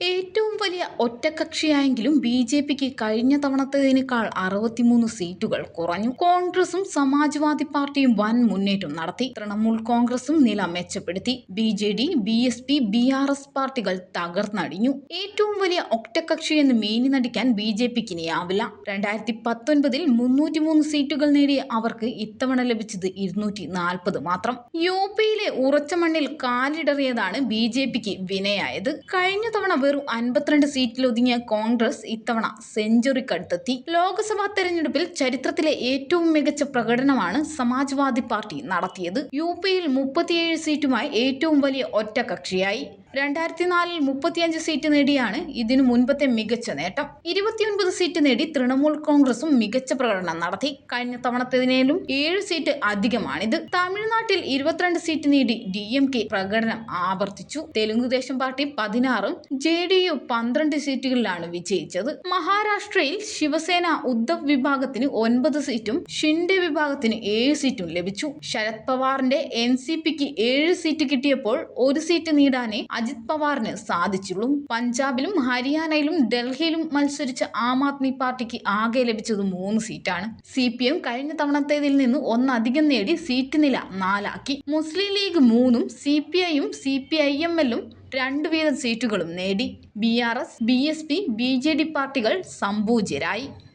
ഏറ്റവും വലിയ ഒറ്റക്കക്ഷിയായെങ്കിലും B J പിക്ക് കഴിഞ്ഞ തവണത്തേതിനേക്കാൾ അറുപത്തിമൂന്ന് സീറ്റുകൾ കുറഞ്ഞു. കോൺഗ്രസും സമാജ്വാദി പാർട്ടിയും വൻ മുന്നേറ്റം നടത്തി. തൃണമൂൽ കോൺഗ്രസും നില മെച്ചപ്പെടുത്തി. B J D B S P B R S പാർട്ടികൾ തകർന്നടിഞ്ഞു. ഏറ്റവും വലിയ ഒറ്റകക്ഷി എന്ന് മേനി നടിക്കാൻ ബി ജെ പിക്ക് ഇനിയാവില്ല. രണ്ടായിരത്തി പത്തൊൻപതിൽ മുന്നൂറ്റിമൂന്ന് സീറ്റുകൾ നേടിയ അവർക്ക് ഇത്തവണ ലഭിച്ചത് ഇരുന്നൂറ്റി നാൽപ്പത് മാത്രം. യു പിയിലെ ഉറച്ച മണ്ണിൽ കാലിടറിയതാണ് ബി ജെ പിക്ക് വിനയായത്. കഴിഞ്ഞ തവണ വെറും അൻപത്തിരണ്ട് സീറ്റിലൊതുങ്ങിയ കോൺഗ്രസ് ഇത്തവണ സെഞ്ചുറിക്കടുത്തെത്തി. ലോക്സഭാ തെരഞ്ഞെടുപ്പിൽ ചരിത്രത്തിലെ ഏറ്റവും മികച്ച പ്രകടനമാണ് സമാജ്വാദി പാർട്ടി നടത്തിയത്. യു പിയിൽ മുപ്പത്തിയേഴ് സീറ്റുമായി ഏറ്റവും വലിയ ഒറ്റകക്ഷിയായി. രണ്ടായിരത്തി നാലിൽ മുപ്പത്തിയഞ്ച് സീറ്റ് നേടിയാണ് ഇതിനു മുൻപത്തെ മികച്ച നേട്ടം. ഇരുപത്തിയൊൻപത് സീറ്റ് നേടി തൃണമൂൽ കോൺഗ്രസും മികച്ച പ്രകടനം നടത്തി. കഴിഞ്ഞ തവണത്തേതിനേലും ഏഴ് സീറ്റ് അധികമാണിത്. തമിഴ്നാട്ടിൽ ഇരുപത്തിരണ്ട് സീറ്റ് നേടി ഡി എം കെ പ്രകടനം ആവർത്തിച്ചു. തെലുങ്കുദേശം പാർട്ടി പതിനാറും ജെ ഡി യു പന്ത്രണ്ട് സീറ്റുകളിലാണ് വിജയിച്ചത്. മഹാരാഷ്ട്രയിൽ ശിവസേന ഉദ്ധവ് വിഭാഗത്തിന് ഒൻപത് സീറ്റും ഷിൻഡെ വിഭാഗത്തിന് ഏഴ് സീറ്റും ലഭിച്ചു. ശരത് പവാറിന്റെ എൻ സി പിക്ക് ഏഴ് സീറ്റ് കിട്ടിയപ്പോൾ ഒരു സീറ്റ് നേടാനേ അജിത് പവാറിന് സാധിച്ചുള്ളൂ. പഞ്ചാബിലും ഹരിയാനയിലും ഡൽഹിയിലും മത്സരിച്ച ആം ആദ്മി പാർട്ടിക്ക് ആകെ ലഭിച്ചത് മൂന്ന് സീറ്റാണ്. സി പി എം കഴിഞ്ഞ തവണത്തേതിൽ നിന്ന് ഒന്നധികം നേടി സീറ്റ് നില നാലാക്കി. മുസ്ലിം ലീഗ് മൂന്നും സി പി ഐയും സി പി ഐ എം എല്ലും രണ്ട് വീതം സീറ്റുകളും നേടി. B R S B S P B J D പാർട്ടികൾ സംപൂജ്യരായി